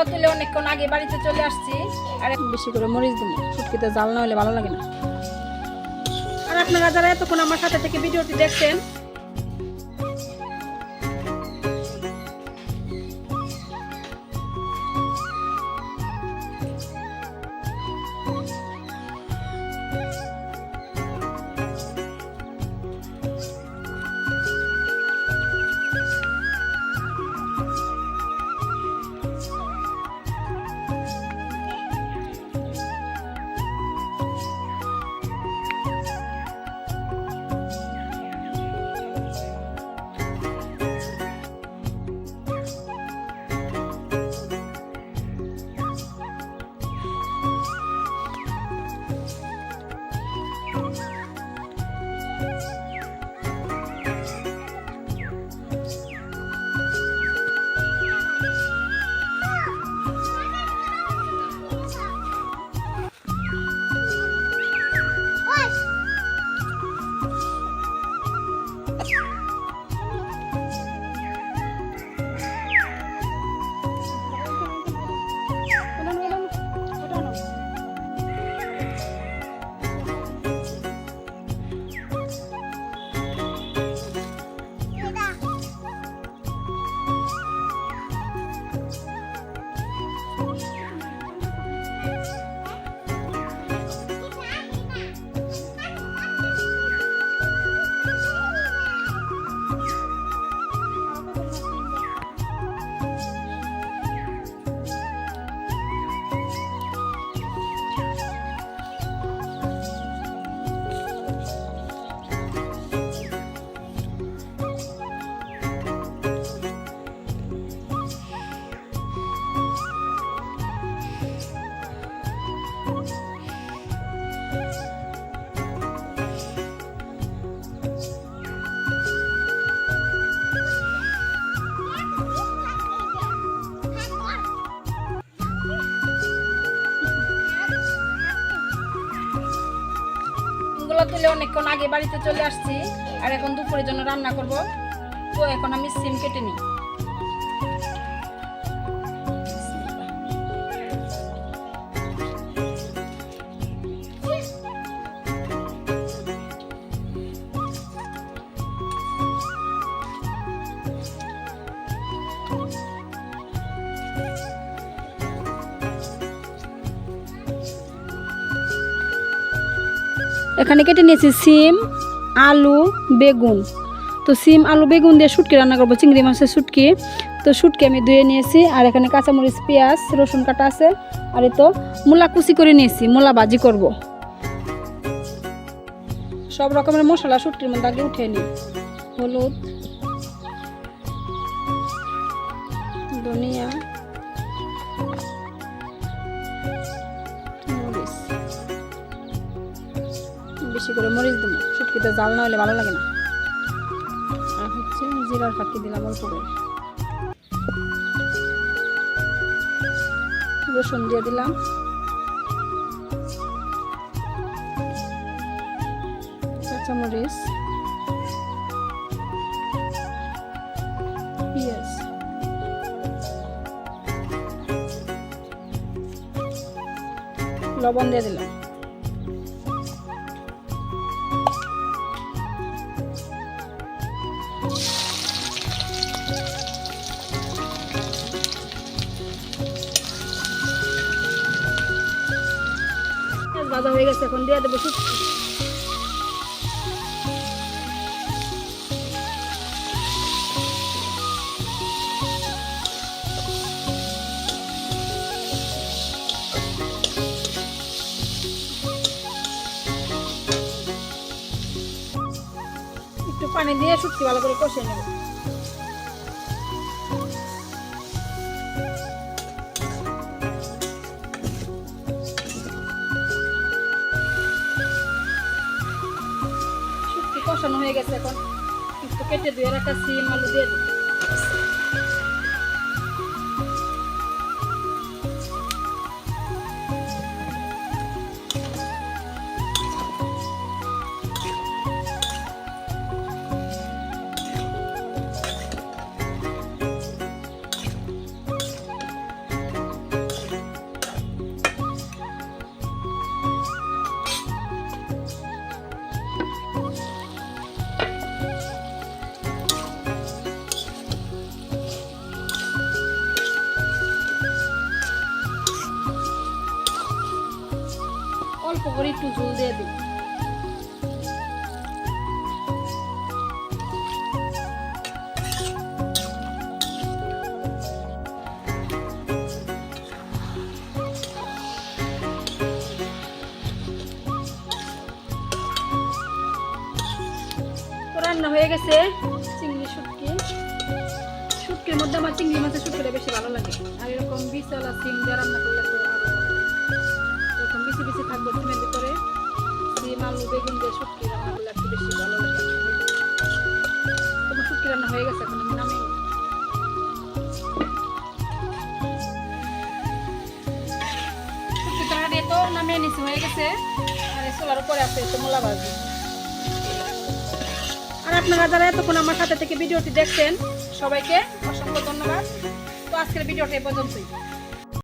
গুলো তুলে অনেকক্ষণ আগে বাড়িতে চলে আসছি। আর বেশি করে মরিচ দিন, শুটকিতে জাল না হলে ভালো লাগে না। আর আপনারা যারা এতক্ষণ আমার সাথে থেকে ভিডিওটি দেখছেন তুলে অনেকক্ষণ আগে বাড়িতে চলে আসছি। আর এখন দুপুরের জন্য রান্না করব। তো এখন আমি সিম কেটে নিই। এখানে কেটে নিয়েছি সিম, আলু, বেগুন। তো সিম, আলু, বেগুন দিয়ে শুটকি রান্না করব, চিংড়ি মাছের শুটকি। তো শুটকি আমি ধুয়ে নিয়েছি, আর এখানে কাঁচামরিচ, পেঁয়াজ, রসুন কাটা আছে। আর তো মূলা কুচি করে নিয়েছি, মূলা ভাজি করব। সব রকমের মশলা শুটকির মধ্যে আগে উঠে নিই। হলুদ, ধনিয়া বেশি করে মরিচ দেবো। শুটকিতে জাল না হলে ভালো লাগে না। আর হচ্ছে জিরার ফাঁকি দিলাম অল্প করে। রসুন দিয়ে দিলাম। কাঁচামরিচ। লবণ দিয়ে দিলাম। ভাজা হয়ে গেছে এখন দিয়ে দেবো একটু পানি দিয়ে শুটকি ভালো করে কষিয়ে নেব। হয়ে গেছে এখন। একটু কেটে দিয়ে একটা সিম আলু দিয়ে দিই তারপরে একটু ঝোল দিয়ে দিই। রান্না হয়ে গেছে চিংড়ি শুটকি। শুটকির মধ্যে আমার চিংড়ি মাছের শুটকিটা বেশি ভালো লাগে। আর এরকম বিশালা সিম দিয়ে রান্না করলে বেশি থাকব ডিমের ভিতরে। সিম আলু বেগুন দিয়ে শুটকি রান্না করলে একটু বেশি ভালো লাগে। তোমার শুটকি রান্না হয়ে গেছে এখন আমি আর আর আপনারা যারা এতক্ষণ আমার সাথে থেকে ভিডিওটি দেখছেন, সবাইকে অসংখ্য ধন্যবাদ। তো আজকের ভিডিওটা এ পর্যন্তই।